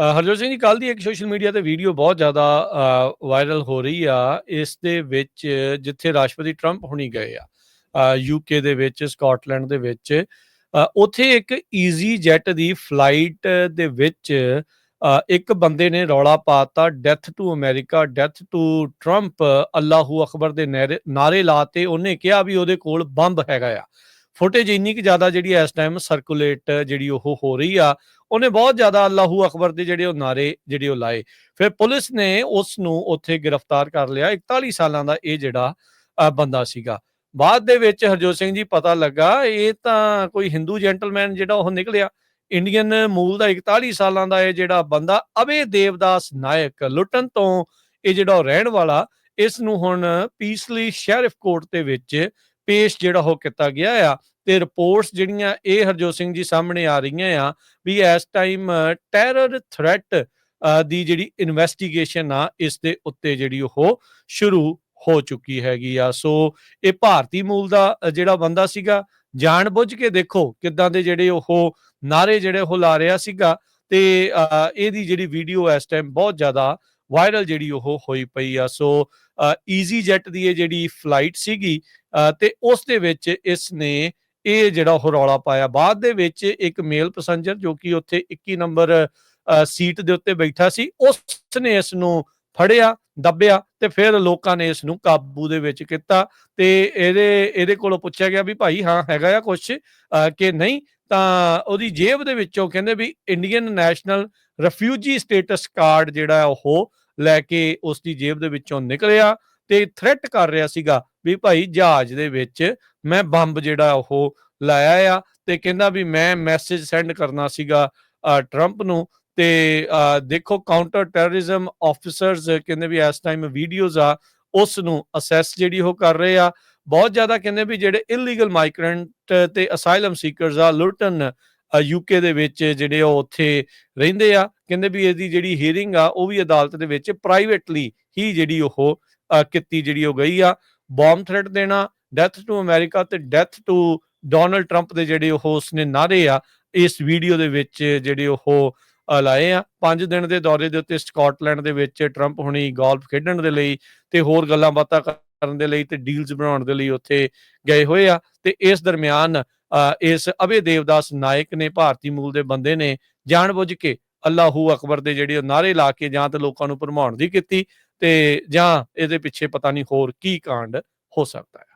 ਹਰਜੋਤ ਸਿੰਘ ਜੀ ਕੱਲ ਦੀ ਇੱਕ social media ਤੇ ਵੀਡੀਓ ਬਹੁਤ ਜ਼ਿਆਦਾ ਵਾਇਰਲ ਹੋ ਰਹੀ ਆ। ਇਸ ਦੇ ਵਿੱਚ ਜਿੱਥੇ ਰਾਸ਼ਟਰਪਤੀ ਟਰੰਪ ਹੁਣੀ ਗਏ ਆ ਯੂਕੇ ਦੇ ਵਿੱਚ ਸਕਾਟਲੈਂਡ ਦੇ ਵਿੱਚ ਉੱਥੇ ਇੱਕ ਈਜ਼ੀ ਜੈਟ ਦੀ ਫਲਾਈਟ ਦੇ ਵਿੱਚ ਇੱਕ ਬੰਦੇ ਨੇ ਰੌਲਾ ਪਾਤਾ death to America death to Trump ਅੱਲਾਹੂ ਅਕਬਰ ਦੇ ਨਾਰੇ ਨਾਰੇ ਲਾਤੇ ਉਹਨੇ ਕਿਹਾ ਵੀ ਉਹਦੇ ਕੋਲ ਬੰਬ ਹੈਗਾ ਆ। ਫੁਟੇਜ ਇੰਨੀ ਕਿ ਜ਼ਿਆਦਾ ਜਿਹੜੀ ਇਸ ਟਾਈਮ ਸਰਕੂਲੇਟ ਜਿਹੜੀ ਉਹ ਹੋ ਰਹੀ ਆ, ਉਹਨੇ ਬਹੁਤ ਜ਼ਿਆਦਾ ਅੱਲਾਹੂ ਅਕਬਰ ਦੇ ਜਿਹੜੇ ਉਹ ਨਾਰੇ ਜਿਹੜੇ ਉਹ ਲਾਏ। ਫਿਰ ਪੁਲਿਸ ਨੇ ਉਸ ਨੂੰ ਉੱਥੇ ਗ੍ਰਿਫਤਾਰ ਕਰ ਲਿਆ 41 ਸਾਲਾਂ ਦਾ ਇਹ ਜਿਹੜਾ ਬੰਦਾ ਸੀਗਾ। ਬਾਅਦ ਦੇ ਵਿੱਚ ਹਰਜੋਤ ਸਿੰਘ ਜੀ ਪਤਾ ਲੱਗਾ, ਇਹ ਤਾਂ ਕੋਈ ਹਿੰਦੂ ਜੈਂਟਲਮੈਨ ਜਿਹੜਾ ਉਹ ਨਿਕਲਿਆ। ਇੰਡੀਅਨ ਮੂਲ ਦਾ 41 ਸਾਲਾਂ ਦਾ ਇਹ ਜਿਹੜਾ ਬੰਦਾ ਅਵੇ ਦੇਵਦਾਸ ਨਾਇਕ, ਲੁੱਟਣ ਤੋਂ ਇਹ ਜਿਹੜਾ ਉਹ ਰਹਿਣ ਵਾਲਾ, ਇਸ ਨੂੰ ਹੁਣ ਪੀਸਲੀ ਸ਼ੈਰਿਫ ਕੋਰਟ ਦੇ ਵਿੱਚ ਪੇਸ਼ ਜਿਹੜਾ ਉਹ ਕੀਤਾ ਗਿਆ ਆ ਤੇ ਰਿਪੋਰਟਸ ਜਿਹੜੀਆਂ ਇਹ ਹਰਜੋਤ ਸਿੰਘ ਜੀ ਸਾਹਮਣੇ ਆ ਰਹੀਆਂ ਆ ਵੀ ਇਸ ਟਾਈਮ ਟੈਰਰ ਥ੍ਰੈਟ ਦੀ ਜਿਹੜੀ ਇਨਵੈਸਟੀਗੇਸ਼ਨ ਆ ਇਸ ਦੇ ਉੱਤੇ ਜਿਹੜੀ ਉਹ ਸ਼ੁਰੂ ਹੋ ਚੁੱਕੀ ਹੈਗੀ ਆ। ਸੋ ਇਹ ਭਾਰਤੀ ਮੂਲ ਦਾ ਜਿਹੜਾ ਬੰਦਾ ਸੀਗਾ ਜਾਣ ਬੁੱਝ ਕੇ ਦੇਖੋ ਕਿੱਦਾਂ ਦੇ ਜਿਹੜੇ ਉਹ ਨਾਰੇ ਜਿਹੜੇ ਉਹ ਲਾ ਰਿਹਾ ਸੀਗਾ ਤੇ ਅ, ਇਹਦੀ ਜਿਹੜੀ ਵੀਡੀਓ ਇਸ ਟਾਈਮ ਬਹੁਤ ਜ਼ਿਆਦਾ ਵਾਇਰਲ ਜਿਹੜੀ ਉਹ ਹੋਈ ਪਈ ਆ। ਸੋ ਈਜ਼ੀ ਜੈਟ ਦੀ ਇਹ ਜਿਹੜੀ ਫਲਾਈਟ ਸੀਗੀ ਤੇ ਉਸ ਦੇ ਵਿੱਚ ਇਸ ਨੇ ਇਹ ਜਿਹੜਾ ਉਹ ਰੌਲਾ ਪਾਇਆ। ਬਾਅਦ ਦੇ ਵਿੱਚ ਇੱਕ ਮੇਲ ਪੈਸੰਜਰ ਜੋ ਕਿ ਉੱਥੇ 21 ਨੰਬਰ ਸੀਟ ਦੇ ਉੱਤੇ ਬੈਠਾ ਸੀ, ਉਸ ਨੇ ਇਸ ਨੂੰ ਫੜਿਆ, ਦੱਬਿਆ ਤੇ ਫਿਰ ਲੋਕਾਂ ਨੇ ਇਸ ਨੂੰ ਕਾਬੂ ਦੇ ਵਿੱਚ ਕੀਤਾ ਤੇ ਇਹਦੇ ਇਹਦੇ ਕੋਲੋਂ ਪੁੱਛਿਆ ਗਿਆ ਵੀ ਭਾਈ ਹਾਂ, ਹੈਗਾ ਆ ਕੁਝ ਕਿ ਨਹੀਂ? ਤਾਂ ਉਹਦੀ ਜੇਬ ਦੇ ਵਿੱਚੋਂ ਕਹਿੰਦੇ ਵੀ Indian national refugee status card ਜਿਹੜਾ ਉਹ ਲੈ ਕੇ ਉਸ ਦੀ ਜੇਬ ਦੇ ਵਿੱਚੋਂ ਨਿਕਲਿਆ ਤੇ ਥ੍ਰੈਟ ਕਰ ਰਿਹਾ ਸੀਗਾ ਵੀ ਭਾਈ ਜਹਾਜ਼ ਦੇ ਵਿੱਚ ਮੈਂ ਬੰਬ ਜਿਹੜਾ ਉਹ ਲਾਇਆ ਆ ਤੇ ਕਹਿੰਦਾ ਵੀ ਮੈਂ ਮੈਸੇਜ ਸੈਂਡ ਕਰਨਾ ਸੀਗਾ ਟਰੰਪ ਨੂੰ ਤੇ ਦੇਖੋ ਕਾਊਂਟਰ ਟੈਰਰਿਜ਼ਮ ਆਫੀਸਰਸ ਕਹਿੰਦੇ ਵੀ ਇਸ ਟਾਈਮ ਵੀਡੀਓਜ਼ ਆ, ਉਸ ਨੂੰ ਅਸੈਸ ਜਿਹੜੀ ਉਹ ਕਰ ਰਹੇ ਆ। ਬਹੁਤ ਜ਼ਿਆਦਾ ਕਹਿੰਦੇ ਵੀ ਜਿਹੜੇ ਇਲੀਗਲ ਮਾਈਗ੍ਰੈਂਟ ਤੇ ਅਸਾਈਲਮ ਸੀਕਰਸ ਆ ਲੁਟਨ ਯੂਕੇ ਦੇ ਵਿੱਚ ਜਿਹੜੇ ਉਹ ਉੱਥੇ ਰਹਿੰਦੇ ਆ, ਕਹਿੰਦੇ ਵੀ ਇਹਦੀ ਜਿਹੜੀ ਹੀਅਰਿੰਗ ਆ, ਉਹ ਵੀ ਅਦਾਲਤ ਦੇ ਵਿੱਚ ਪ੍ਰਾਈਵੇਟਲੀ ਹੀ ਜਿਹੜੀ ਉਹ ਕੀਤੀ ਜਿਹੜੀ ਉਹ ਗਈ ਆ। ਬੰਬ ਥ੍ਰੈਟ ਦੇਣਾ ਡੈਥ ਟੂ ਅਮਰੀਕਾ ਤੇ ਡੈਥ ਟੂ ਡੋਨਲਡ ਟਰੰਪ ਦੇ ਜਿਹੜੇ ਉਹ ਉਸਨੇ ਨਾਰੇ ਆ, ਇਸ ਵੀਡੀਓ ਦੇ ਵਿੱਚ ਜਿਹੜੇ ਉਹ ਲਾਏ ਆ। 5 ਦਿਨ ਦੇ ਦੌਰੇ ਦੇ ਉੱਤੇ ਸਕਾਟਲੈਂਡ ਦੇ ਵਿੱਚ ਟਰੰਪ ਹੁਣੀ ਗੋਲਫ ਖੇਡਣ ਦੇ ਲਈ ਤੇ ਹੋਰ ਗੱਲਾਂ ਬਾਤਾਂ ਕਰਨ ਦੇ ਲਈ ਤੇ ਡੀਲਸ ਬਣਾਉਣ ਦੇ ਲਈ ਉੱਥੇ ਗਏ ਹੋਏ ਆ। ਤੇ ਇਸ ਦਰਮਿਆਨ ਇਸ ਅਭੇ ਦੇਵਦਾਸ ਨਾਇਕ ਨੇ ਭਾਰਤੀ ਮੂਲ ਦੇ ਬੰਦੇ ਨੇ ਜਾਣਬੁੱਝ ਕੇ ਅੱਲਾਹੂ ਅਕਬਰ ਦੇ ਜਿਹੜੇ ਉਹ ਨਾਰੇ ਲਾ ਕੇ ਜਾਂ ਤੇ ਲੋਕਾਂ ਨੂੰ ਭਰਮਾਉਣ ਦੀ ਕੀਤੀ ਤੇ ਜਾਂ ਇਹਦੇ ਪਿੱਛੇ ਪਤਾ ਨਹੀਂ ਹੋਰ ਕੀ ਕਾਂਡ ਹੋ ਸਕਦਾ ਹੈ।